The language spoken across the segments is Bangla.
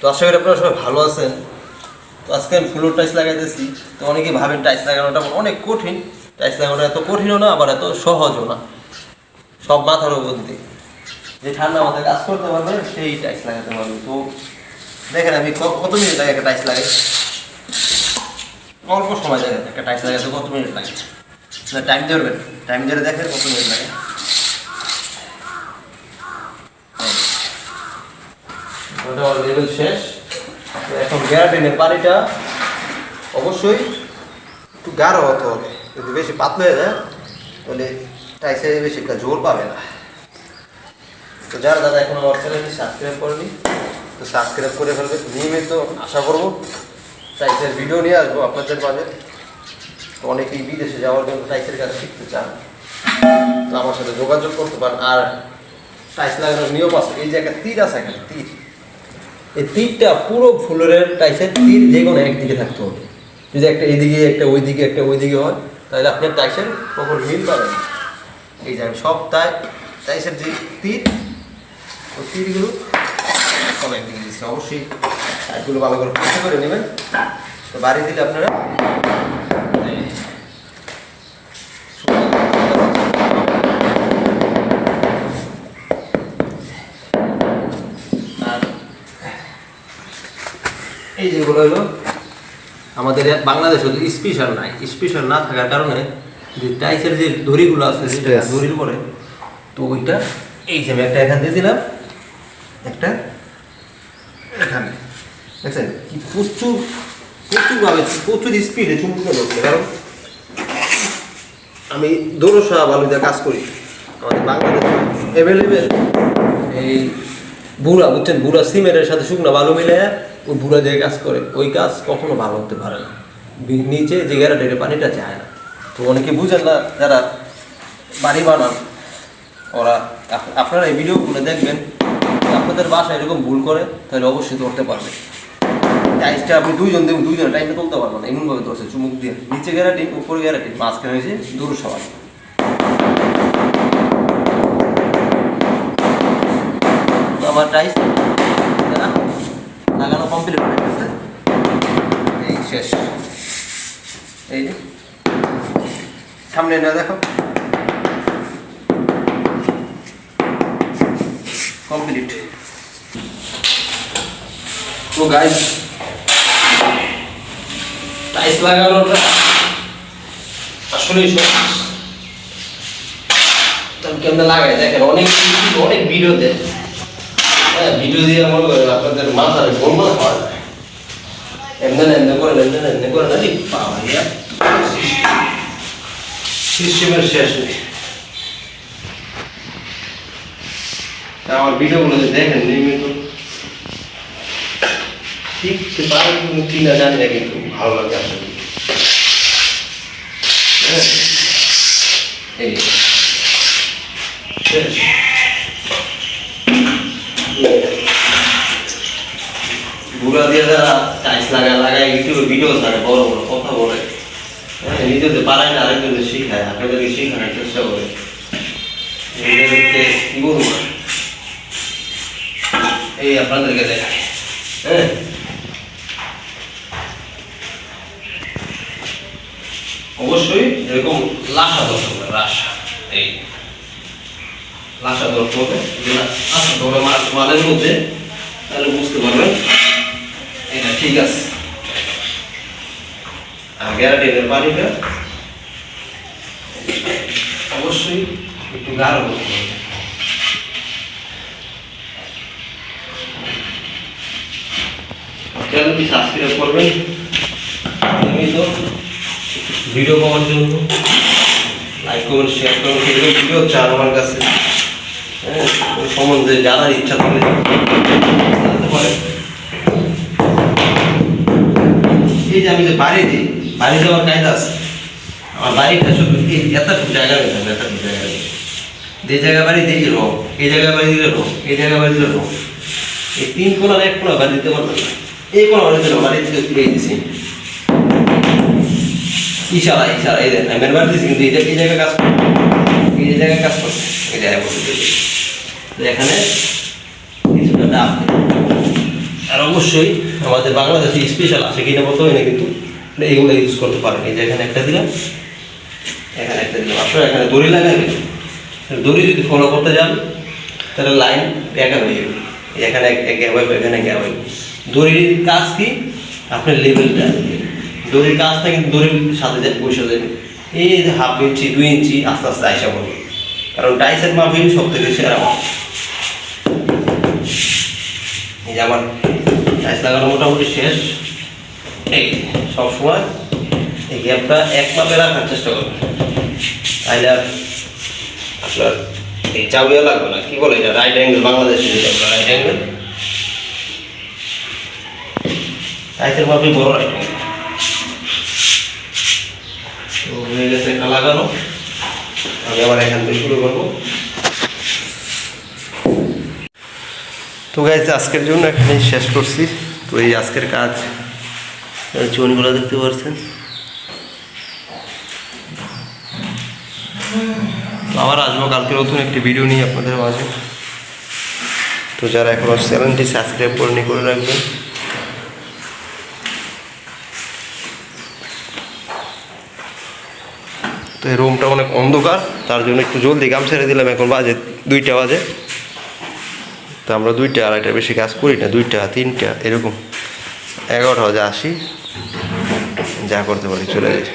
তো আশা করি আপনারা সবাই ভালো আছেন। তো আজকে আমি ফ্লোর টাইলস লাগাইতেছি। তো অনেকেই ভাবেন টাইলস লাগানোটা অনেক কঠিন। টাইলস লাগানোটা এত কঠিনও না, আবার এত সহজও না। সব মাথার উপর দিয়ে। যে ঠান্ডা মাথায় কাজ করতে পারবে, সেই টাইলস লাগাতে পারবে। তো দেখেন আমি কত মিনিট লাগে একটা টাইলস লাগাই? অল্প সময় লাগে একটা টাইলস লাগাতে, কত মিনিট লাগে? টাইম ধরবেন। টাইম ধরে দেখেন কত মিনিট লাগে। ওটা লেভেল শেষ। এখন গ্যারাটিনের পানিটা অবশ্যই একটু গাঢ় হতে হবে। যদি বেশি পাতলা হয়ে যায়, তাহলে টাইসে বেশি একটা জোর পাবে না। তো যারা দাদা এখন আমার চ্যানেলটি সাবস্ক্রাইব করেনি, তো সাবস্ক্রাইব করে ফেলবে। নিয়মিত আশা করব টাইসের ভিডিও নিয়ে আসব আপনাদের মাঝে। তো অনেকেই বিদেশে যাওয়ার জন্য টাইসের কাজ শিখতে চান। তো আমার সাথে যোগাযোগ করতে পারেন। আর টাইস লাগানোর নিয়ম আছে। এই যে একটা তীর আছে এখানে, তীর। এই তীরটা পুরো ফুলের টাইসের তীর যে কোনো একদিকে থাকতে হবে। যদি একটা এদিকে, একটা ওই দিকে একটা ওই দিকে হয়, তাহলে আপনার টাইসের কখন মিল পাবেন। এই যে সব তাই টাইসের যে তীর, ওই তীরগুলো সব একদিকে দিচ্ছে। অবশ্যই টাইসগুলো ভালো করে পরিষ্কার করে নেবেন। তো বাড়ি দিলে আপনারা এই যেগুলো হলো আমাদের বাংলাদেশে স্পেশাল নাই স্পেশাল না থাকার কারণে যে টাইসের যে দড়িগুলো আছে যেটা দড়ির পরে তো ওইটা এই যে আমি একটা এখান দিয়ে দিলাম একটা এখানে। দেখছেন? কি প্রচুর প্রচুরভাবে প্রচুর স্পিডে চুম্বক হচ্ছে কারণ আমি দোরসা বালুতে কাজ করি আমাদের বাংলাদেশে অ্যাভেলেবেল এই বুড়া বুঝছেন? বুড়া সিমেন্টের সাথে শুকনো বালু মিলে ওই বুড়া দিয়ে কাজ করে, ওই কাজ কখনো ভালো হতে পারে না। নিচে যে গ্যারাটের পানিটা যায় না। তো অনেকে বুঝেন না যারা বাড়ি বানান, ওরা আপনারা এই ভিডিওগুলো দেখবেন, আপনাদের বাসায় এরকম ভুল করে, তাহলে অবশ্যই ধরতে পারবে টাইসটা আপনি দুইজন দেখুন দুইজন টাইমটা তুলতে পারবেন এমনভাবে ধরছে, চুমুক দিয়ে। নিচে গ্যারাটি উপরে গ্যারাটি মাঝখানে হয়েছে দূর সবাই আমার টাইস লাগানো কমপ্লিট হয়ে গেছে। এই শেষ। এই যে। সামনে না দেখো। কমপ্লিট তো গাইস টাইস লাগানোটা আসলে তবে কেমন লাগাই? দেখেন, অনেক অনেক ভিডিও দেয়। ভিডিও দিয়ে আমার আপনাদের মাথার গোলমাল এমনি না এমনি করে এমনি করে সিস্টেমের শেষ নেই। আমার ভিডিওগুলো দেখেন নিয়মিত শিখতে পারেন কিন্তু কি না জানি না, কিন্তু ভালো লাগে আসলে। বুড়া দিয়ে টাইস লাগায় লাগায় ইউটিউবে ভিডিও ছাড়ে, বড় বড় কথা বলে। হ্যাঁ পারায় না শিখায় চেষ্টা করে। এই আপনাদেরকে দেখায় হ্যাঁ। অবশ্যই এরকম লাশা ধরতে হবে লাশা এই লাশা ধরতে হবে লাশা ধরে মধ্যে, তাহলে বুঝতে পারবেন। ঠিক আছে। আর গ্যারান্টির পানিটা অবশ্যই একটু গাঢ় করতে হবে। চ্যানেলটি সাবস্ক্রাইব করবেন? নিয়মিত ভিডিও পাওয়ার জন্য। লাইক করবেন শেয়ার করবেন সেগুলো ভিডিও চান আমার কাছে। হ্যাঁ সম্বন্ধে জানার ইচ্ছা থাকে জানতে পারে এই যে আমি যে বাড়ি দিই, বাড়ি যাওয়ার কায়দা আছে। আমার বাড়িটা শুধু এই এতটুকু জায়গা নেই এতটুকু জায়গা নেই যে জায়গা বাড়ি দিই রং এই জায়গা বাড়ি দিলে রং এই জায়গা বাড়ি দিলে রং এই তিন কোনার এক কোনা বাড়ি দিতে পারবেন না। এই কোনা বাড়ি দিলে বাড়ি দিতে ফিরে দিছি ইশারা ইশারা, এই দেখেন আমি বাড়ি কিন্তু এই জায়গায় কাজ করে এই জায়গায় কাজ করছে এই জায়গায় এখানে অবশ্যই আমাদের বাংলাদেশে স্পেশাল আছে কিনা বলতে হয় না, কিন্তু এইগুলো ইউজ করতে পারেন এই যে এখানে একটা দিলাম, এখানে একটা দিলাম। আসলে এখানে দড়ি লাগাবে দড়ি যদি ফলো করতে যান, তাহলে লাইন একা হয়ে যাবে। এখানে গ্যাপ হইবে এখানে গ্যাপ দড়ির কাজ কি? আপনার লেভেলটা দড়ির কাজটা কিন্তু দড়ির সাথে যায়, বসে যাবে এই যে হাফ ইঞ্চি দুই ইঞ্চি আস্তে আস্তে আইসা পড়বে। কারণ টাইসের মাফিন সব থেকে সেরা। এই যে আমার টাইস লাগানো মোটামুটি শেষ। এই, সব সময় এই গ্যাপটা এক মাপে রাখার চেষ্টা করবেন। তাহলে আর আপনার এই চাউয়া লাগবে না। কি বলে এটা? রাইট অ্যাঙ্গেল বাংলাদেশে যেটা বলে রাইট অ্যাঙ্গেল টাইসের মাপে বড় রাইট অ্যাঙ্গেল তো হয়ে গেছে, এটা লাগানো। আমি আবার এখান থেকে শুরু করব। তো গাইজ আজকের জন্য একটা এখানেই শেষ করছি। তো এই আজকের কাজ চুনগুলো দেখতে পাচ্ছেন? আবার আসব কালকে নতুন একটি ভিডিও নিয়ে আপনাদের মাঝে। তো যারা এখনও চ্যানেলটি সাবস্ক্রাইব করেনি করে রাখবেন। তো এই রুমটা অনেক অন্ধকার, তার জন্য একটু জলদি গাম ছেড়ে দিলাম, এখন বাজে দুইটা বাজে। তো আমরা দুইটা আড়াইটা বেশি কাজ করি না, দুইটা, তিনটা, এরকম। এগারোটা বাজে আসি, যা করতে পারি, চলে যাই।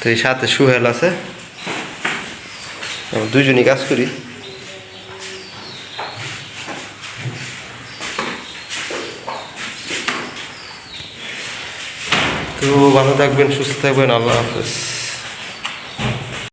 তো এই সাথে সুহেল আছে। দুইজনই কাজ করি। তো ভালো থাকবেন, সুস্থ থাকবেন, আল্লাহ হাফেজ।